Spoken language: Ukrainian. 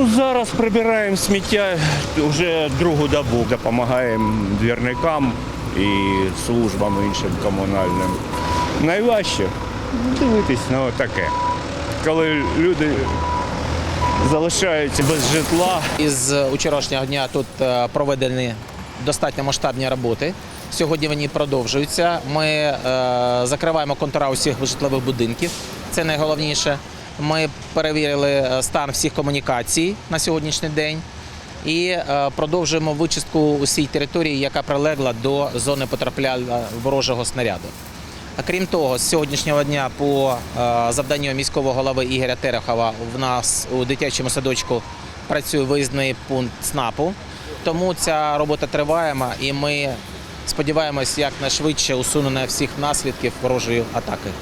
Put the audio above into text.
Ну, Зараз прибираємо сміття вже другу добу. Допомагаємо двірникам і службам іншим комунальним. Найважче дивитись на таке. Коли люди залишаються без житла, Із вчорашнього дня тут е, проведені достатньо масштабні роботи. Сьогодні вони продовжуються. Ми е, закриваємо контура усіх житлових будинків. Це найголовніше. Ми перевірили е, стан всіх комунікацій на сьогоднішній день і е, продовжуємо вичистку усій території, яка прилегла до зони потрапляння ворожого снаряду. Крім того, з сьогоднішнього дня по е, завданню міського голови Ігоря Терехова в нас у дитячому садочку працює виїзний пункт СНАПу. Тому ця робота триває, і ми сподіваємось якнайшвидше усунення всіх наслідків ворожої атаки.